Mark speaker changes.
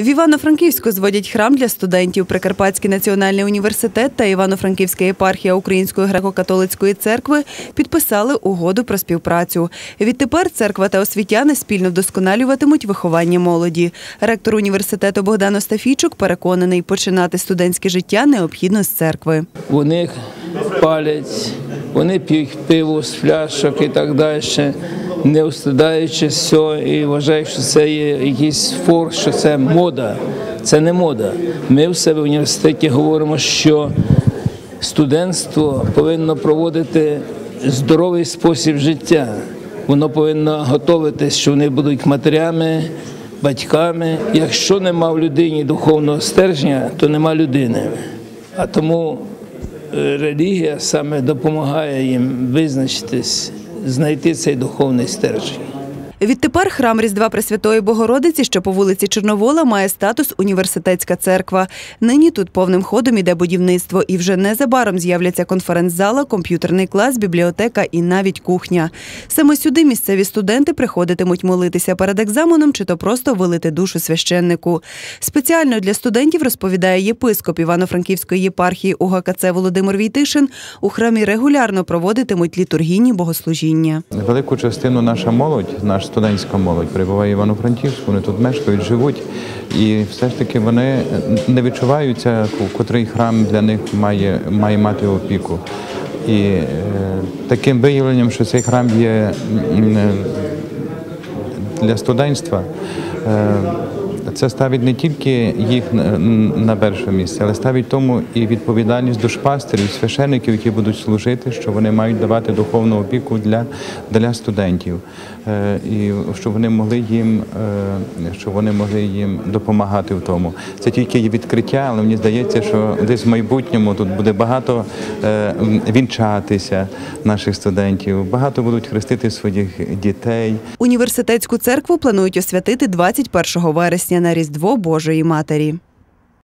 Speaker 1: В Івано-Франківську зводять храм для студентів. Прикарпатський національний університет та Івано-Франківська єпархія Української греко-католицької церкви підписали угоду про співпрацю. Відтепер церква та освітяни спільно вдосконалюватимуть виховання молоді. Ректор університету Богдан Остафійчук переконаний, починати студентське життя необхідно з церкви.
Speaker 2: Вони палять, вони п'ють пиво з пляшок і так далі, не устидаючи цього і вважають, що це є якийсь фор, що це мода. Це не мода. Ми в себе в університеті говоримо, що студентство повинно проводити здоровий спосіб життя. Воно повинно готуватись, що вони будуть матерями, батьками. Якщо нема в людині духовного стержня, то нема людини. А тому е, релігія саме допомагає їм визначитись, знайти цей духовний стержень.
Speaker 1: Відтепер храм Різдва Пресвятої Богородиці, що по вулиці Чорновола, має статус університетська церква. Нині тут повним ходом іде будівництво, і вже незабаром з'являться конференц-зала, комп'ютерний клас, бібліотека і навіть кухня. Саме сюди місцеві студенти приходитимуть молитися перед екзаменом чи то просто вилити душу священнику. Спеціально для студентів розповідає єпископ Івано-Франківської єпархії УГКЦ Володимир Війтишин. У храмі регулярно проводитимуть літургійні богослужіння.
Speaker 3: Велику частину наша молодь, наша студентська молодь перебуває в Івано-Франківську, вони тут мешкають, живуть, і все ж таки вони не відчуваються, котрий храм для них має, має мати опіку. І е, таким виявленням, що цей храм є е, для студентства, е, це ставить не тільки їх на- перше місце, але ставить тому і відповідальність душпастерів, священиків, які будуть служити, що вони мають давати духовну опіку для, для студентів, Е, і щоб вони могли їм, е, щоб вони могли їм допомагати в тому. Це тільки відкриття, але мені здається, що десь в майбутньому тут буде багато вінчатися наших студентів, багато будуть хрестити своїх дітей.
Speaker 1: Університетську церкву планують освятити 21 вересня на Різдво Божої Матері.